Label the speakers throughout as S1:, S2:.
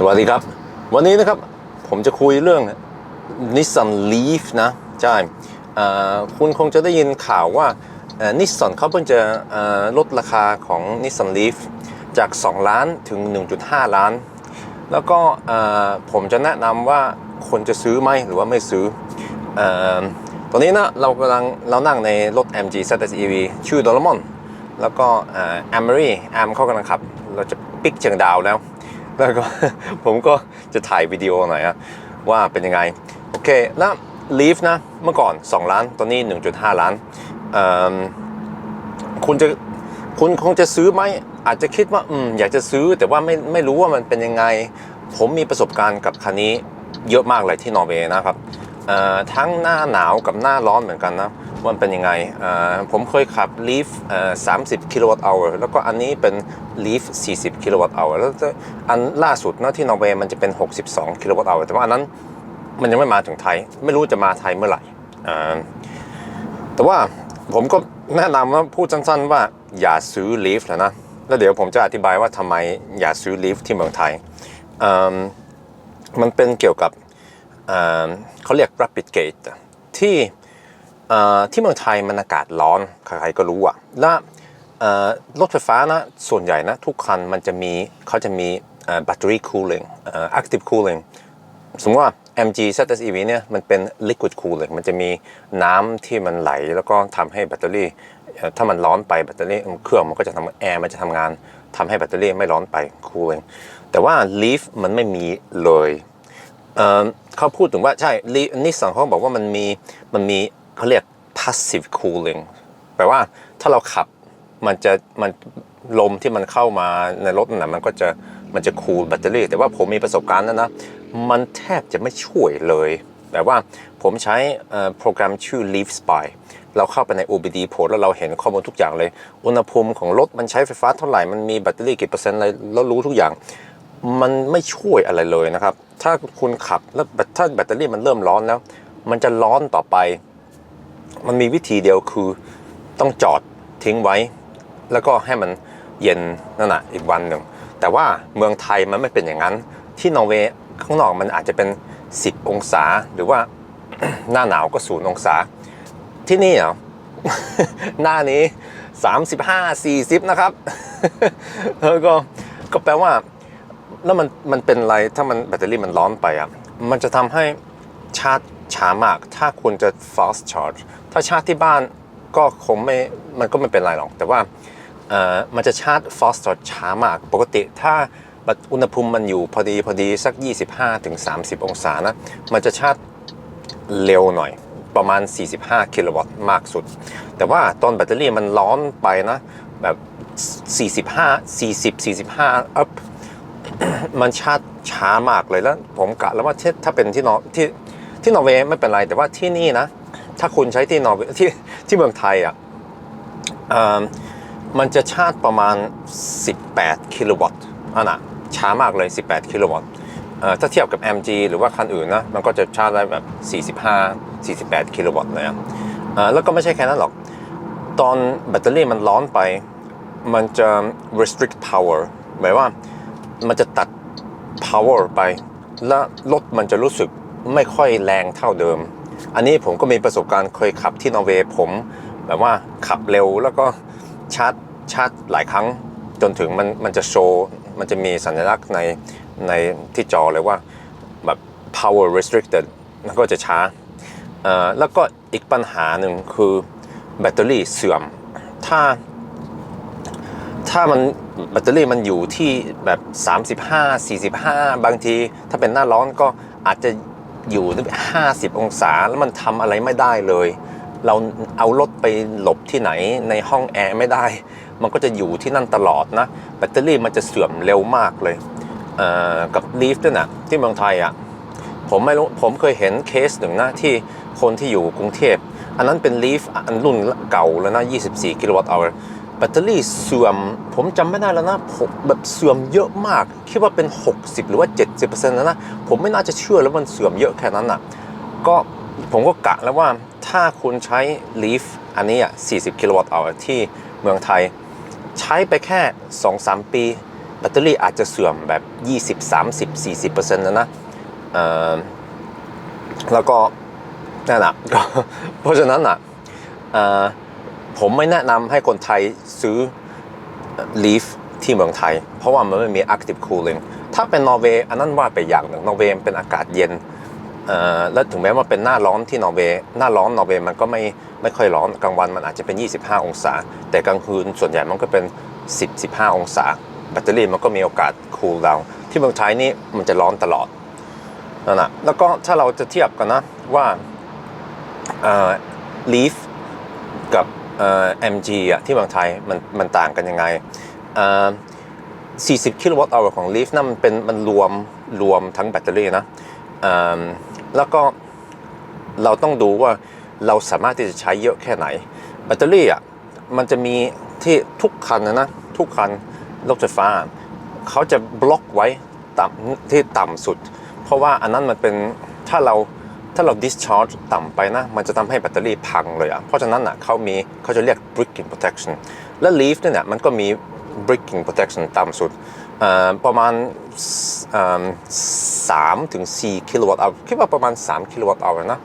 S1: สวัสดีครับ วันนี้นะครับผมจะคุยเรื่อง Nissan Leaf นะใช่คุณคงจะได้ยินข่าวว่านิสสันเขาเพิ่งจะลดราคาของ Nissan Leaf จาก 2 ล้านถึง 1.5 ล้าน แล้วก็ผมจะแนะนำว่าคนจะซื้อไหมหรือว่าไม่ซื้ออตอนนี้นะเรากำลังเรานั่งในรถ MG ZS EV ชื่อ d o r a m o n แล้วก็แอมเมอรี่แอมเขากำลังขับ เราจะปิกเชียงดาวแล้ว แล้วก็ผมก็จะถ่ายวิดีโอหน่อยนะว่าเป็นยังไง โอเคแล้ว Leaf นะเมื่อก่อน 2 ล้าน ตอนนี้ 1.5 ล้าน คุณจะคุณคงจะซื้อไหมอาจจะคิดว่าอืมอยากจะซื้อแต่ว่าไม่ไม่รู้ว่ามันเป็นยังไง ผมมีประสบการณ์กับคันนี้เยอะมากเลยที่นอร์เวย์นะครับ ทั้งหน้าหนาวกับหน้าร้อนเหมือนกันนะว่ามันเป็นยังไงผมเคยขับ Leaf 30 กิโลวัตต์ hour แล้วก็อันนี้เป็น Leaf 40 กิโลวัตต์ hour แล้วอันล่าสุดนะที่นอร์เวย์มันจะเป็น 62 กิโลวัตต์ hour แต่ว่าอันนั้นมันยังไม่มาถึงไทย ไม่รู้จะมาไทยเมื่อไหร่แต่ว่าผมก็แนะนำว่าพูดสั้นๆว่าอย่าซื้อ Leaf แล้วนะแล้วเดี๋ยวผมจะอธิบายว่าทำไมอย่าซื้อ Leaf ที่เมืองไทยมันเป็นเกี่ยวกับ เขาเรียก rapid gate ที่ที่เมืองไทยมันอากาศร้อนใครๆก็รู้อะและรถไฟฟ้านะส่วนใหญ่นะทุกคันมันจะมีเขาจะมี battery cooling เอ่อ active cooling สมมติว่า MG ZS EV เนี่ยมันเป็น liquid cooling มันจะมีน้ำที่มันไหลแล้วก็ทำให้แบตเตอรี่ ถ้ามันร้อนไปแบตเตอรี่เครื่องมันก็จะทำแอร์มันจะทำงานทำให้แบตเตอรี่ไม่ร้อนไป cooling แต่ว่า Leaf มันไม่มีเลย เขาพูดถึงว่าใช่นิสสันเขาบอกว่ามันมีมันมีเขาเรียก passive cooling แปลว่าถ้าเราขับมันจะมันลมที่มันเข้ามาในรถนั่นนะมันก็จะมันจะคูลแบตเตอรี่ แต่ว่าผมมีประสบการณ์นะนะมันแทบจะไม่ช่วยเลย แต่ว่าผมใช้โปรแกรมชื่อ Leaf Spy เราเข้าไปใน OBD Port แล้วเราเห็นข้อมูลทุกอย่างเลย อุณหภูมิของรถมันใช้ไฟฟ้าเท่าไหร่ มันมีแบตเตอรี่กี่เปอร์เซ็นต์อะไรเรารู้ทุกอย่าง มันไม่ช่วยอะไรเลยนะครับ ถ้าคุณขับแล้วถ้าแบตเตอรี่มันเริ่มร้อนแล้ว มันจะร้อนต่อไป มันมีวิธีเดียวคือต้องจอดทิ้งไว้ แล้วก็ให้มันเย็นนั่นแหะอีกวันหนึ่ง แต่ว่าเมืองไทยมันไม่เป็นอย่างนั้น ที่นอร์เวย์ข้างนอกมันอาจจะเป็น 10 องศา หรือว่าหน้าหนาวก็ศูนย์องศา ที่นี่เหรอหน้านี้ 35 40 นะครับแล้วก็ก็แปลว่า แล้วมันมันเป็นไรถ้ามันแบตเตอรี่มันร้อนไปอะมันจะทำให้ชาร์จช้ามาก ถ้าคุณจะ fast charge ถ้าชาร์จที่บ้านก็คงไม่มันก็ไม่เป็นไรหรอก แต่ว่าเอ่อมันจะชาร์จ fast charge ช้ามาก ปกติถ้าอุณหภูมิมันอยู่พอดีพอดีสัก 25-30 องศานะ มันจะชาร์จเร็วหน่อยประมาณ 45 กิโลวัตต์มากสุด แต่ว่าตอนแบตเตอรี่มันร้อนไปนะ แบบ 45 40 45 up มันชาช้ามากเลยแล้ว ผมกะแล้วว่าถ้าเป็นที่นอที่ที่นอร์เวย์ไม่เป็นไร แต่ว่าที่นี่นะ ถ้าคุณใช้ที่นอร์เวย์ที่ที่เมืองไทยอะมันจะชาร์จประมาณ 18 กิโลวัตต์อันน่ะช้ามากเลย 18 กิโลวัตต์ถ้าเทียบกับ MG หรือว่าคันอื่นนะ มันก็จะชาร์จได้แบบ 45 48 กิโลวัตต์เลยอะเอ่อแล้วก็ไม่ใช่แค่นั้นหรอก ตอนแบตเตอรี่มันร้อนไป มันจะ restrict power หมายว่า มันจะตัด power ไป และรถมันจะรู้สึกไม่ค่อยแรงเท่าเดิม อันนี้ผมก็มีประสบการณ์เคยขับที่นอร์เวย์ผม แบบว่าขับเร็วแล้วก็ชาร์จชาร์จหลายครั้ง จนถึงมันมันจะโชว์ มันจะมีสัญลักษณ์ในในที่จอเลยว่าแบบ power restricted แล้วก็จะช้า แล้วก็อีกปัญหาหนึ่งคือแบตเตอรี่เสื่อม ถ้า ถ้ามันแบตเตอรี่มันอยู่ที่แบบ 35 45 บางที ถ้าเป็นหน้าร้อนก็อาจจะอยู่ที่50 องศาแล้วมันทำอะไรไม่ได้เลย เราเอารถไปหลบที่ไหนในห้องแอร์ไม่ได้ มันก็จะอยู่ที่นั่นตลอดนะ แบตเตอรี่มันจะเสื่อมเร็วมากเลยเกับลีฟด้วยนะที่เมืองไทยอะผมไม่รู้ผมเคยเห็นเคสหนึ่งนะที่คนที่อยู่กรุงเทพ อันนั้นเป็นลีฟอันรุ่นเก่าแล้วนะ 24 กิโลวัตต์ hour แบตเตอรี่เสื่อม ผมจำไม่ได้แล้วนะผมแบบเสื่อมเยอะมาก คิดว่าเป็น 60 หรือว่า 70%แล้วนะ ผมไม่น่าจะเชื่อแล้วมันเสื่อมเยอะแค่นั้นอะก็ผมก็กะแล้วว่าถ้าคุณใช้ Leaf อันนี้อะ 40 กิโลวัตต์ hour ที่เมืองไทย ใช้ไปแค่ 2-3 ปี แบตเตอรี่อาจจะเสื่อมแบบ 20 30 40%แล้วนะเอ่อแล้วก็นั่นแหละก็เพราะฉะนั้นอะอ่อ ผมไม่แนะนำให้คนไทยซื้อ Leaf ที่เมืองไทย เพราะว่ามันไม่มี active cooling ถ้าเป็นนอร์เวย์อันนั้นว่าไปอย่างหนึ่งนอร์เวย์เป็นอากาศเย็นแล้วถึงแม้ว่าเป็นหน้าร้อนที่นอร์เวย์หน้าร้อนนอร์เวย์มันก็ไม่ไม่ค่อยร้อนกลางวันมันอาจจะเป็น 25 องศา แต่กลางคืนส่วนใหญ่มันก็เป็น 10 15 องศา แบตเตอรี่มันก็มีโอกาสคูลดาวที่เมืองไทยนี่มันจะร้อนตลอดนั่นแหะแล้วก็ถ้าเราจะเทียบกันนะว่าเอ่อ Leaf กับ เอ่อ MG อะที่เมืองไทยมันมันต่างกันยังไงเอ่อ40 กิโลวัตต์อของ Leaf นั่นมันเป็นมันรวมรวมทั้งแบตเตอรี่นะเอ่อแล้วก็เราต้องดูว่าเราสามารถที่จะใช้เยอะแค่ไหน แบตเตอรี่อะมันจะมีที่ทุกคันนะนะทุกคันรถไฟฟ้า เขาจะบล็อกไว้ต่ำที่ต่ำสุด เพราะว่าอันนั้นมันเป็นถ้าเรา ถ้าเรา discharge ต่ำไปนะ มันจะทำให้แบตเตอรี่พังเลยอะ เพราะฉะนั้นอะเขามีเขาจะเรียก breaking protection และ leaf เนี่ยมันก็มี breaking protection ต่ำสุดประมาณสามถึงสี่กิโลวัตต์เอาคิดว่าประมาณ 3 กิโลวัตต์เอานะ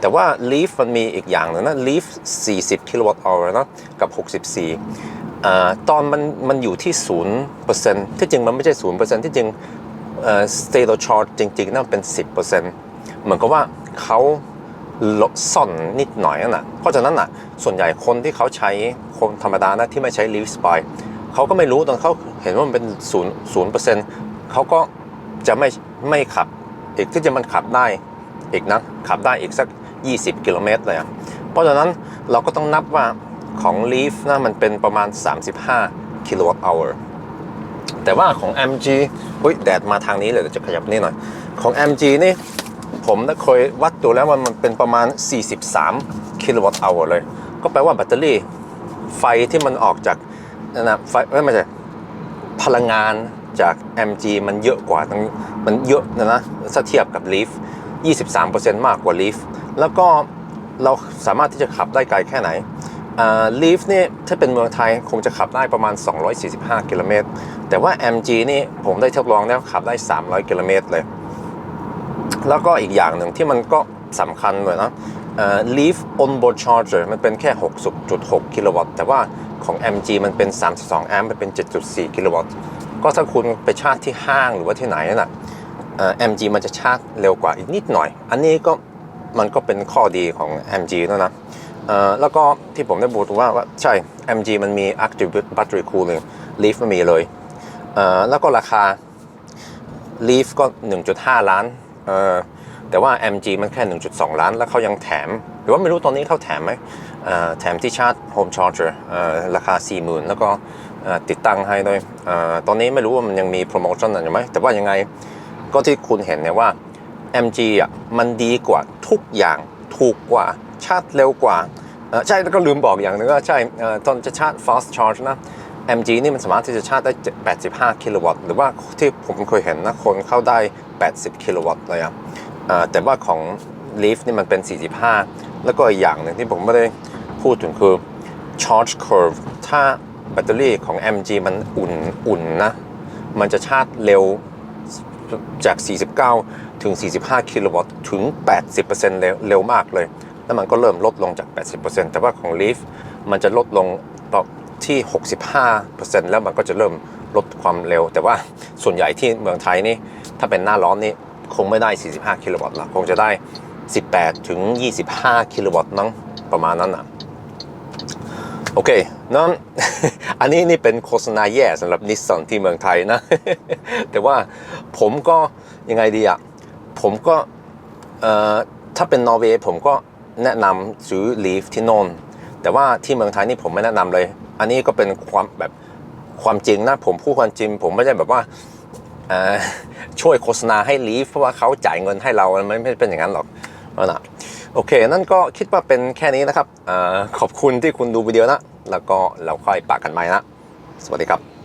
S1: แต่ว่า Leaf มันมีอีกอย่างหนึ่งนะ Leaf 40 กิโลวัตต์อานะ กับ 64อ่ตอนมันมันอยู่ที่ 0%ที่จริงมันไม่ใช่ 0%ที่จริง state of charge จริงๆนั่นเป็น 10%เหมือนกับว่า เขาลดซ่อนนิดหน่อยน่ะ เพราะฉะนั้นน่ะ ส่วนใหญ่คนที่เขาใช้คนธรรมดานะที่ไม่ใช้ Leaf Spy เขาก็ไม่รู้ตอนเขาเห็นว่ามันเป็น0 0%เปอร์เซ็นต์เขาก็จะไม่ไม่ขับ อีกที่จะมันขับได้อีกนะขับได้อีกสัก 20 กิโลเมตรเลยอะเพราะฉะนั้นเราก็ต้องนับว่าของ Leaf นะมันเป็นประมาณ 35 กิโลวัตต์อแต่ว่าของ MG อุ้ยแดดมาทางนี้เลยจะขยับนี่หน่อย ของ MG นี่ ผมเคยวัดดูแล้วมันเป็นประมาณ 43 กิโลวัตต์อเลย ก็แปลว่าแบตเตอรี่ ไฟที่มันออกจากนั่นะไฟไม่ใช่พลังงานจาก MG มันเยอะกว่ามันเยอะนะนะถ้าเทียบกับ Leaf 23%มากกว่า Leaf แล้วก็เราสามารถที่จะขับได้ไกลแค่ไหน Leaf นี่ถ้าเป็นเมืองไทยคงจะขับได้ประมาณ 245 กิโลเมตร แต่ว่า MG นี่ผมได้ทดลองแล้วขับได้ 300 กิโลเมตรเลย แล้วก็อีกอย่างหนึ่งที่มันก็สำคัญเลยนะเอ่อ Leaf onboard charger มันเป็นแค่6.6กิโลวัตต์ แต่ว่าของ MG มันเป็น 32 แอมป์มันเป็น 7.4 กิโลวัตต์ ก็ถ้าคุณไปชาร์จที่ห้างหรือว่าที่ไหนน่ะเอ่อ MG มันจะชาร์จเร็วกว่าอีกนิดหน่อย อันนี้ก็มันก็เป็นข้อดีของ MG แล้วนะเอ่อแล้วก็ที่ผมได้บอกว่าว่าใช่ MG มันมี active battery cooling Leaf ไม่มีเลยเอ่อแล้วก็ราคา Leaf ก็ 1.5 ล้าน เออแต่ว่า MG มันแค่ 1.2 ล้าน แล้วเขายังแถม หรือว่าไม่รู้ตอนนี้เขาแถมไหมแถมที่ชาร์จ Home Charger เอ่อราคา 40,000 แล้วก็ติดตั้งให้ด้วยอตอนนี้ไม่รู้ว่ามันยังมีโปรโมชั่นอะไรไหม แต่ว่ายังไงก็ที่คุณเห็นเนี่ยว่า MG อะมันดีกว่าทุกอย่างถูกกว่าชาร์จเร็วกว่า ใช่แล้วก็ลืมบอกอย่างหนึงว่าใช่ตอนจะชาร์จ fast charge นะ MG นี่มันสามารถที่จะชาร์จได้ 85 กิโลวัตต์ หรือว่าที่ผมเคยเห็นนะคนเข้าได้ 80 กิโลวัตต์เลยอะเอ่อแต่ว่าของ Leaf นี่มันเป็น 45 แล้วก็อีกอย่างหนึ่งที่ผมไม่ได้พูดถึงคือ charge curve ถ้าแบตเตอรี่ของ MG มันอุ่นอุ่นนะ มันจะชาร์จเร็วจาก 49 ถึง 45 กิโลวัตต์ ถึง 80%เร็วเร็วมากเลย แล้วมันก็เริ่มลดลงจาก 80%แต่ว่าของ Leaf มันจะลดลงต่อ ที่ 65%แล้วมันก็จะเริ่มลดความเร็ว แต่ว่าส่วนใหญ่ที่เมืองไทยนี่ ถ้าเป็นหน้าร้อนนี่คงไม่ได้ 45 กิโลวัตต์ละคงจะได้ 18 ถึง 25 กิโลวัตต์นั้งประมาณนั้นอะโอเคนั้นอันนี้นี่เป็นโฆษณาแย่สำหรับนิสสันที่เมืองไทยนะ แต่ว่าผมก็ยังไงดีอะผมก็เอ่อถ้าเป็นนอร์เวย์ผมก็แนะนำซื้อลีฟที่โน่นแต่ว่าที่เมืองไทยนี่ผมไม่แนะนำเลย อันนี้ก็เป็นความแบบความจริงนะผมพูดความจริง ผมไม่ได้แบบว่าช่วยโฆษณาให้ลีฟเพราะว่าเขาจ่ายเงินให้เรามันไม่เป็นอย่างนั้นหรอกนะโอเค นั่นก็คิดว่าเป็นแค่นี้นะครับอขอบคุณที่คุณดูวิดีโอนะ แล้วก็เราค่อยปากกันใหม่นะ สวัสดีครับ